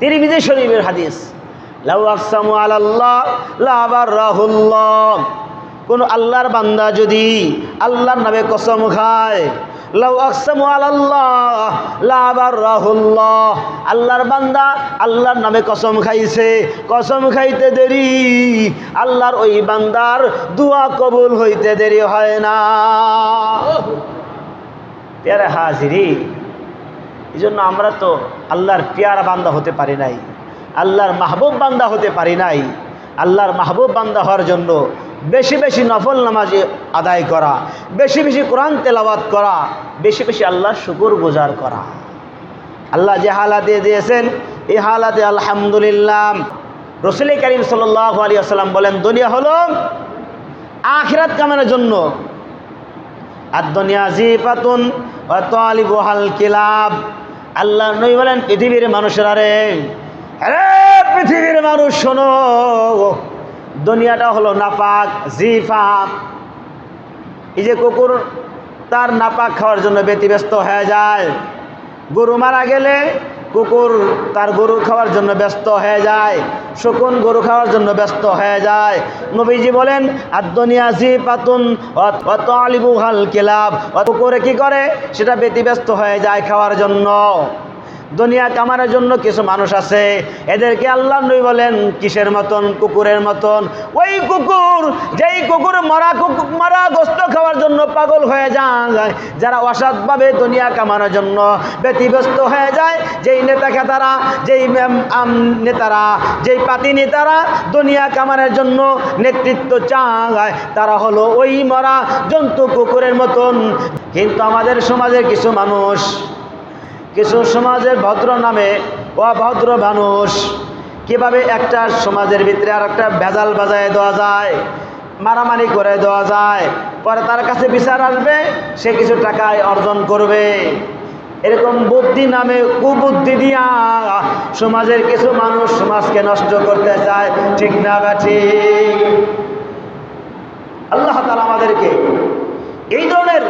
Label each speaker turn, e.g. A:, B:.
A: তিরমিজি শরীফের হাদিস, লাউ আকসামু আলাল্লাহ, লা আবাররাহুল্লাহ কোন আল্লাহর বান্দা যদি আল্লাহর নামে কসম খায়, লাউ আকসামু আলাল্লাহ, লা আবাররাহুল্লাহ আল্লাহর বান্দা আল্লাহর নামে কসম খাইছে, কসম খাইতে দেরি, আল্লাহর ওই বান্দার দোয়া কবুল হইতে দেরি হয় না। পেয়ারে হাজিরি এই জন্য আমরা তো আল্লাহর পেয়ারা বান্দা হতে পারি নাই, আল্লাহর মাহবুব বান্দা হতে পারি নাই। আল্লাহর মাহবুব বান্দা হওয়ার জন্য বেশি বেশি নফল নামাজ আদায় করা, বেশি বেশি কোরআন তেলাওয়াত করা, বেশি বেশি আল্লাহর শুকুর গুজার করা। আল্লাহ যে হালাতে দিয়েছেন, এই হালাতে আলহামদুলিল্লাহ রসুল করিম সাল্লাহ আলী আসসালাম বলেন, দুনিয়া হলো আখিরাত কামানোর জন্য আর দুনিয়া জি পাতুন তালিব হাল কিলাব। আল্লাহ নই বলেন, পৃথিবীর মানুষেরা রে আরে পৃথিবীর মানুষ শোনো, দুনিয়াটা হলো নাপাক জিফাপ এই যে কুকুর, তার নাপাক খাওয়ার জন্য ব্যতিব্যস্ত হয়ে যায়। গরু মারা গেলে কুকুর তার গরু খাওয়ার জন্য ব্যস্ত হয়ে যায়, শকুন গরু খাওয়ার জন্য ব্যস্ত হয়ে যায়। নবীজি বলেন আর দুনিয়া জি পাতুন অত আলিবু হাল কেলাব। অত করে কি করে? সেটা ব্যতিব্যস্ত হয়ে যায় খাওয়ার জন্য। দুনিয়া কামানোর জন্য কিছু মানুষ আছে, এদেরকে আল্লাহ নই বলেন, কিসের মতন? কুকুরের মতন। ওই কুকুর, যেই কুকুর মরা কুকুর, মরা গোস্ত খাওয়ার জন্য পাগল হয়ে যায়, যারা অসৎভাবে দুনিয়া কামানোর জন্য ব্যতিব্যস্ত হয়ে যায়, যেই নেতা খেতারা যেই নেতারা, যেই পাতি নেতারা দুনিয়া কামানোর জন্য নেতৃত্ব চায়, তারা হলো ওই মরা জন্তু কুকুরের মতন। কিন্তু আমাদের সমাজের কিছু মানুষ কিছু সমাজের ভদ্র নামে অভদ্র মানুষ। কীভাবে একটা সমাজের ভিতরে আর একটা ভেজাল বাজায় দেওয়া যায়, মারামারি করে দেওয়া যায়, পরে তার কাছে বিচার আসবে, সে কিছু টাকায় অর্জন করবে। এরকম বুদ্ধি নামে কুবুদ্ধি দিয়া সমাজের কিছু মানুষ সমাজকে নষ্ট করতে চায়, ঠিক না বা ঠিক? আল্লাহ তালা আমাদেরকে এই ধরনের